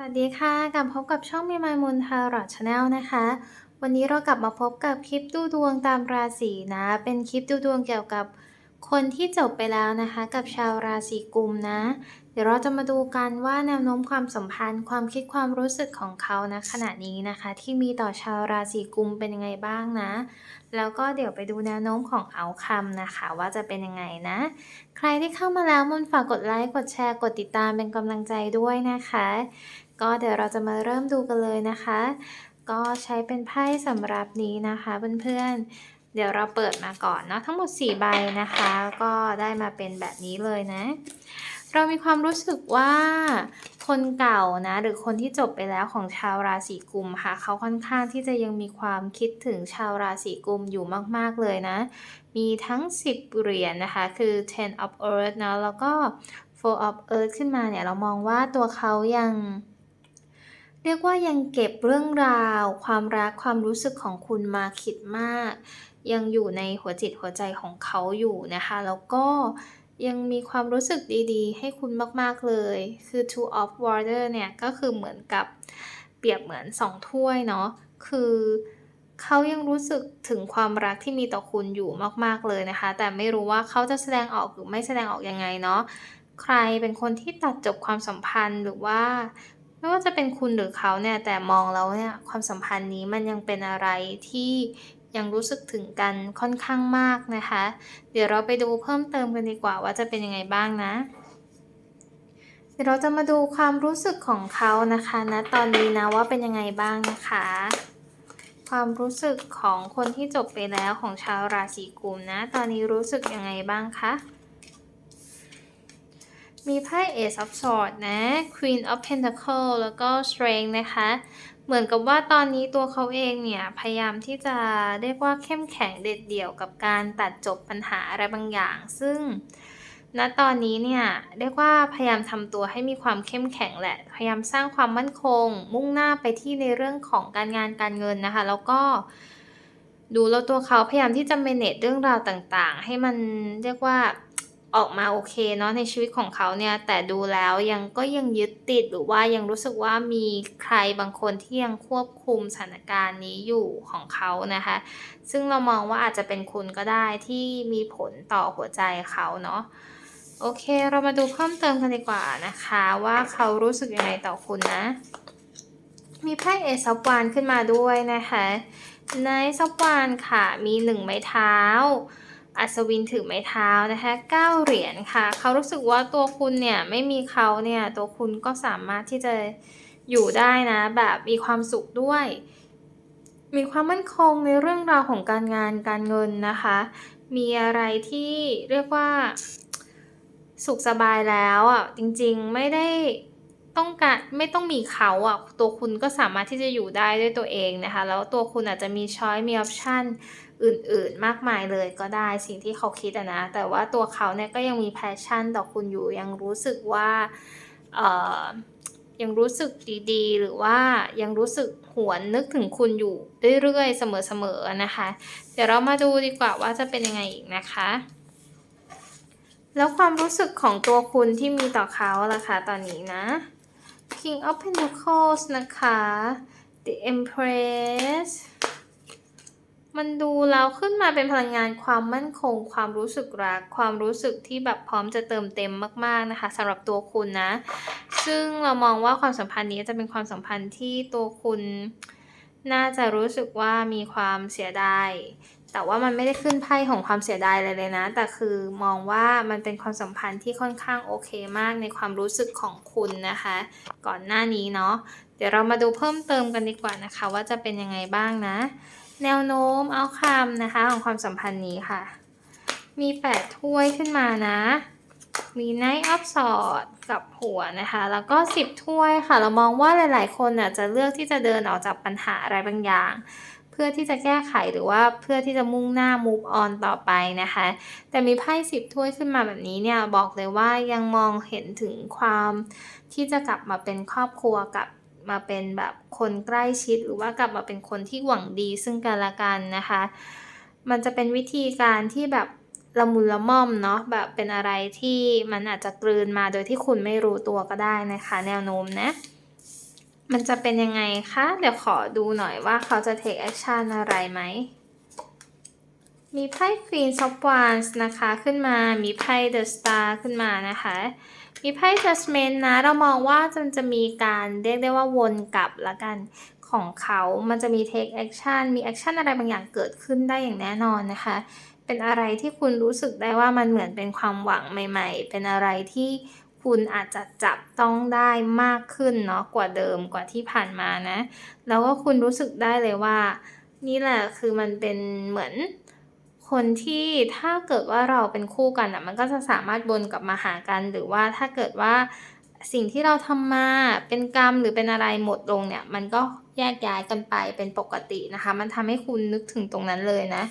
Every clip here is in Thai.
สวัสดีค่ะ กลับพบกับช่องมีมายมูลทารอ t ชาแนลนะคะ วันนี้เรากลับมาพบกับคลิปดูดวงตามราศีนะ เป็นคลิปดูดวงเกี่ยวกับคนที่จบไปแล้วนะคะ กับชาวราศีกุมนะ เดี๋ยวเราจะมาดูกันว่าแนวโน้มความสัมพันธ์ ความคิดความรู้สึกของเขานะขณะนี้นะคะ ที่มีต่อชาวราศีกุมเป็นยังไงบ้างนะ แล้วก็เดี๋ยวไปดูแนวโน้มของเอาคำนะคะ ว่าจะเป็นยังไงนะ ใครที่เข้ามาแล้วมันฝากกดไลค์กดแชร์กดติดตามเป็นกำลังใจด้วยนะคะ ก็เดี๋ยวเราจะมาเริ่มดูกันเลยนะคะ ก็ใช้เป็นไพ่สำหรับนี้นะคะเพื่อนๆ เดี๋ยวเราเปิดมาก่อนเนาะทั้งหมด 4 ใบนะคะ ก็ได้มาเป็นแบบนี้เลยนะ เรามีความรู้สึกว่าคนเก่านะหรือคนที่จบไปแล้วของชาวราศีกุมค่ะเขาค่อนข้างที่จะยังมีความคิดถึงชาวราศีกุมอยู่มากๆเลยนะ มีทั้ง 10 เหรียญนะคะคือ ten of earth นะแล้วก็ four of earth ขึ้นมาเนี่ยเรามองว่าตัวเขายัง เรียกว่ายังเก็บเรื่องราว ความรักความรู้สึกของคุณมาคิดมาก ยังอยู่ในหัวจิตหัวใจของเขาอยู่นะคะ แล้วก็ยังมีความรู้สึกดีๆ ให้คุณมากๆเลย คือ two of water เนี่ยก็คือเหมือนกับเปรียบเหมือนสองถ้วยเนาะ คือเขายังรู้สึกถึงความรักที่มีต่อคุณอยู่มากๆเลยนะคะ แต่ไม่รู้ว่าเขาจะแสดงออกหรือไม่แสดงออกยังไงเนาะ ใครเป็นคนที่ตัดจบความสัมพันธ์หรือว่า ไม่ว่าจะเป็นคุณหรือเขาเนี่ย แต่มองแล้วเนี่ยความสัมพันธ์นี้มันยังเป็นอะไรที่ยังรู้สึกถึงกันค่อนข้างมากนะคะ เดี๋ยวเราไปดูเพิ่มเติมกันดีกว่าว่าจะเป็นยังไงบ้างนะ เดี๋ยวเราจะมาดูความรู้สึกของเขานะคะณนะตอนนี้นะว่าเป็นยังไงบ้างนะคะ ความรู้สึกของคนที่จบไปแล้วของชาวราศีกุมนะ ตอนนี้รู้สึกยังไงบ้างคะ มีไพ่ Ace of Swords นะ Queen of Pentacle แล้วก็ Strength นะคะ เหมือนกับว่าตอนนี้ตัวเขาเองเนี่ย พยายามที่จะเรียกว่าเข้มแข็งเด็ดเดี่ยวกับการตัดจบปัญหาอะไรบางอย่าง ซึ่งณตอนนี้เนี่ย เรียกว่าพยายามทำตัวให้มีความเข้มแข็งแหละ พยายามสร้างความมั่นคง มุ่งหน้าไปที่ในเรื่องของการงานการเงินนะคะ แล้วก็ดูแล้วตัวเขาพยายามที่จะ manage เรื่องราวต่างๆ ให้มันเรียกว่า ออกมาโอเคเนาะในชีวิตของเขาเนี่ยแต่ดูแล้วยังก็ยังยึดติดหรือว่ายังรู้สึกว่ามีใครบางคนที่ยังควบคุมสถานการณ์นี้อยู่ของเขานะคะ ซึ่งเรามองว่าอาจจะเป็นคุณก็ได้ที่มีผลต่อหัวใจเขาเนาะโอเคเรามาดูเพิ่มเติมกันดีกว่านะคะ ว่าเขารู้สึกยังไงต่อคุณนะ มีไพ่เอซับวานขึ้นมาด้วยนะคะในซับวานค่ะมีหนึ่งไม้เท้า อัศวินถือไม้เท้านะคะเก้าเหรียญค่ะ เขารู้สึกว่าตัวคุณเนี่ยไม่มีเขาเนี่ยตัวคุณก็สามารถที่จะอยู่ได้นะแบบมีความสุขด้วย มีความมั่นคงในเรื่องราวของการงานการเงินนะคะ มีอะไรที่เรียกว่าสุขสบายแล้วอะจริงๆไม่ได้ต้องการไม่ต้องมีเขาอะตัวคุณก็สามารถที่จะอยู่ได้ด้วยตัวเองนะคะ แล้วตัวคุณอาจจะมีช้อยมีออปชั่น อื่นๆ มากมายเลยก็ได้สิ่งที่เขาคิดนะ แต่ว่าตัวเขาเนี่ยก็ยังมีแพชชั่นต่อคุณอยู่ยังรู้สึกว่าเอ่อยังรู้สึกดีๆ หรือว่ายังรู้สึกหวนนึกถึงคุณอยู่เรื่อยๆ เสมอๆนะคะ เดี๋ยวเรามาดูดีกว่าว่าจะเป็นยังไงอีกนะคะ แล้วความรู้สึกของตัวคุณที่มีต่อเขาล่ะคะตอนนี้นะ King of Pentacles นะคะ The Empress มันดูแล้วขึ้นมาเป็นพลังงานความมั่นคง ความรู้สึกรัก ความรู้สึกที่แบบพร้อมจะเติมเต็มมาก ๆนะคะสำหรับตัวคุณนะ ซึ่งเรามองว่าความสัมพันธ์นี้จะเป็นความสัมพันธ์ที่ตัวคุณน่าจะรู้สึกว่ามีความเสียดายแต่ว่ามันไม่ได้ขึ้นไพ่ของความเสียดายเลยเลยนะ แต่คือมองว่ามันเป็นความสัมพันธ์ที่ค่อนข้างโอเคมากในความรู้สึกของคุณนะคะ ก่อนหน้านี้เนาะ เดี๋ยวเรามาดูเพิ่มเติมกันดีกว่านะคะ ว่าจะเป็นยังไงบ้างนะ แนวโน้มเอาคำนะคะของความสัมพันธ์นี้ค่ะ มี8ถ้วยขึ้นมานะ มี Knight of Swords กับหัวนะคะ แล้วก็10ถ้วยค่ะ เรามองว่าหลาย ๆ คนน่ะจะเลือกที่จะเดินออกจากปัญหาอะไรบางอย่าง เพื่อที่จะแก้ไขหรือว่าเพื่อที่จะมุ่งหน้า move on ต่อไปนะคะ แต่มีไพ่สิบถ้วยขึ้นมาแบบนี้เนี่ยบอกเลยว่ายังมองเห็นถึงความที่จะกลับมาเป็นครอบครัวกับ มาเป็นแบบคนใกล้ชิด หรือว่ากลับมาเป็นคนที่หวังดีซึ่งกันและกันนะคะ มันจะเป็นวิธีการที่แบบละมุนละม่อมเนาะแบบเป็นอะไรที่มันอาจจะกลืนมาโดยที่คุณไม่รู้ตัวก็ได้นะคะ แนวโน้มนะ มันจะเป็นยังไงคะ เดี๋ยวขอดูหน่อยว่าเขาจะ take action อะไรไหม มีไพ่ Queen of Wands นะคะขึ้นมา มีไพ่ The Star ขึ้นมานะคะ มีไพ่ Judgment นะ เรามองว่ามันจะมีการเรียกได้ว่าวนกลับละกันของเขา มันจะมี take action มี action อะไรบางอย่างเกิดขึ้นได้อย่างแน่นอนนะคะ เป็นอะไรที่คุณรู้สึกได้ว่ามันเหมือนเป็นความหวังใหม่ ๆ เป็นอะไรที่คุณอาจจะจับต้องได้มากขึ้นเนาะกว่าเดิมกว่าที่ผ่านมานะ แล้วก็คุณรู้สึกได้เลยว่า นี่แหละคือมันเป็นเหมือน คนที่ถ้าเกิดว่าเราเป็นคู่กันอะมันก็จะสามารถวนกลับมาหากันหรือว่าถ้าเกิดว่าสิ่งที่เราทำมาเป็นกรรมหรือเป็นอะไรหมดลงเนี่ย มันก็แยกย้ายกันไปเป็นปกตินะคะ มันทำให้คุณนึกถึงตรงนั้นเลยนะ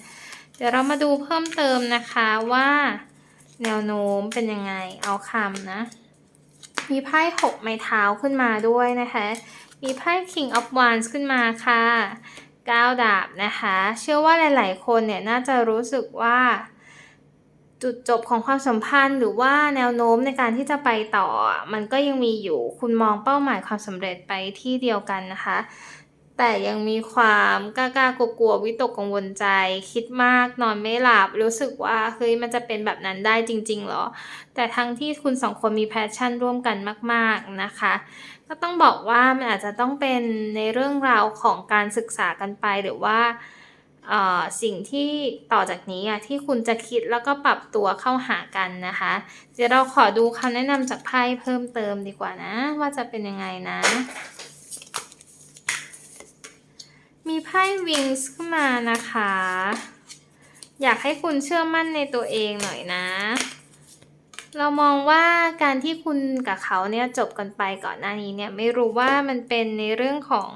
เดี๋ยวเรามาดูเพิ่มเติมนะคะว่า แนวโน้มเป็นยังไงเอาคำนะ มีไพ่หกไม้เท้าขึ้นมาด้วยนะคะ มีไพ่ King of Wands ขึ้นมาค่ะ ก้าวดาบนะคะ เชื่อว่าหลาย ๆ คนเนี่ยน่าจะรู้สึกว่าจุดจบของความสัมพันธ์หรือว่าแนวโน้มในการที่จะไปต่อ มันก็ยังมีอยู่คุณมองเป้าหมายความสำเร็จไปที่เดียวกันนะคะ แต่ยังมีความกล้ากลัวๆวิตกกังวลใจ คิดมากนอนไม่หลับ รู้สึกว่าเฮ้ยมันจะเป็นแบบนั้นได้จริง ๆ หรอ แต่ทั้งที่คุณสองคนมีแพชชั่นร่วมกันมาก ๆนะคะ ก็ต้องบอกว่ามันอาจจะต้องเป็นในเรื่องราวของการศึกษากันไปหรือว่าสิ่งที่ต่อจากนี้อะที่คุณจะคิดแล้วก็ปรับตัวเข้าหากันนะคะ เดี๋ยวเราขอดูคำแนะนำจากไพ่เพิ่มเติมดีกว่านะ ว่าจะเป็นยังไงนะ มีไพ่วิงส์ขึ้นมานะคะ อยากให้คุณเชื่อมั่นในตัวเองหน่อยนะ เรามองว่าการที่คุณกับเขาเนี่ยจบกันไปก่อนหน้านี้เนี่ยไม่รู้ว่ามันเป็นในเรื่องของ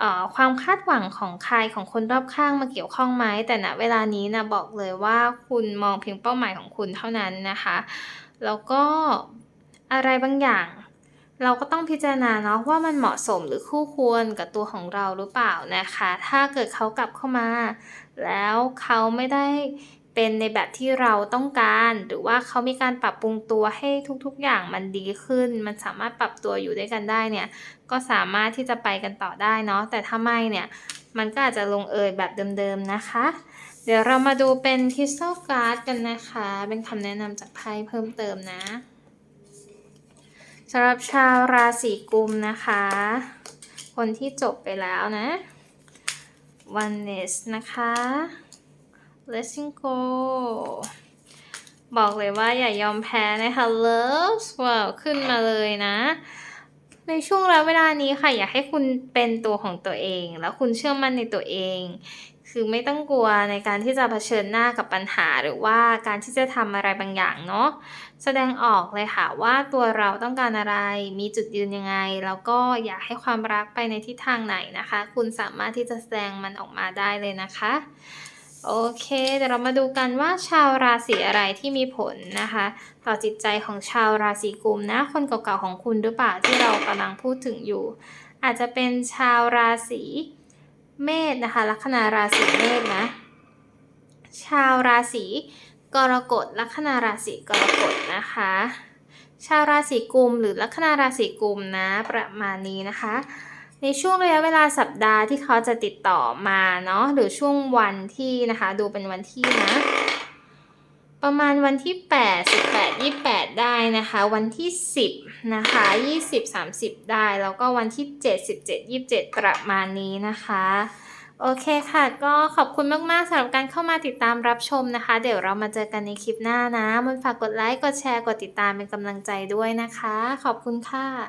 ออความคาดหวังของใครของคนรอบข้างมาเกี่ยวข้องไหมแต่ณเวลานี้นะบอกเลยว่าคุณมองเพียงเป้าหมายของคุณเท่านั้นนะคะ แล้วก็อะไรบางอย่าง เราก็ต้องพิจารณาเนาะว่ามันเหมาะสมหรือคู่ควรกับตัวของเราหรือเปล่านะคะ ถ้าเกิดเขากลับเข้ามา แล้วเขาไม่ได้เป็นในแบบที่เราต้องการ หรือว่าเขามีการปรับปรุงตัวให้ทุกๆ อย่างมันดีขึ้น มันสามารถปรับตัวอยู่ด้วยกันได้เนี่ย ก็สามารถที่จะไปกันต่อได้เนาะ แต่ถ้าไม่เนี่ย มันก็อาจจะลงเอยแบบเดิมๆนะคะ เดี๋ยวเรามาดูเป็นคริสตัลการ์ดกันนะคะ เป็นคำแนะนำจากไพ่เพิ่มเติมนะ สำหรับชาวราศีกุมนะคะ คนที่จบไปแล้วนะ oneness นะคะ letting go บอกเลยว่าอย่ายอมแพ้นะคะ love ว้าวขึ้นมาเลยนะ ในช่วงระยะเวลานี้ค่ะ อยากให้คุณเป็นตัวของตัวเอง แล้วคุณเชื่อมั่นในตัวเอง คือไม่ต้องกลัวในการที่จะเผชิญหน้ากับปัญหาหรือว่าการที่จะทำอะไรบางอย่างเนาะแสดงออกเลยค่ะว่าตัวเราต้องการอะไร มีจุดยืนยังไง แล้วก็อยากให้ความรักไปในทิศทางไหนนะคะ คุณสามารถที่จะแสดงมันออกมาได้เลยนะคะ โอเคเดี๋ยวเรามาดูกันว่าชาวราศีอะไรที่มีผลนะคะ ต่อจิตใจของชาวราศีกุมนะ คนเก่าๆของคุณหรือเปล่าที่เรากำลังพูดถึงอยู่ อาจจะเป็นชาวราศี เมษนะคะ ลัคนาราศีเมษนะ ชาวราศีกรกฎลัคนาราศีกรกฎนะคะ ชาวราศีกุมหรือลัคนาราศีกุมนะประมาณนี้นะคะ ในช่วงระยะเวลาสัปดาห์ที่เขาจะติดต่อมาเนาะหรือช่วงวันที่นะคะ ดูเป็นวันที่นะ ประมาณวันที่ 8 18 28 ได้นะคะ วันที่ 10 นะคะ 20 30 ได้ แล้วก็วันที่ 7 17 27 ประมาณนี้นะคะ โอเคค่ะ ก็ขอบคุณมาก ๆสำหรับการเข้ามาติดตามรับชมนะคะ เดี๋ยวเรามาเจอกันในคลิปหน้านะ มันฝากกดไลค์ กดแชร์ กดติดตามเป็นกำลังใจด้วยนะคะ ขอบคุณค่ะ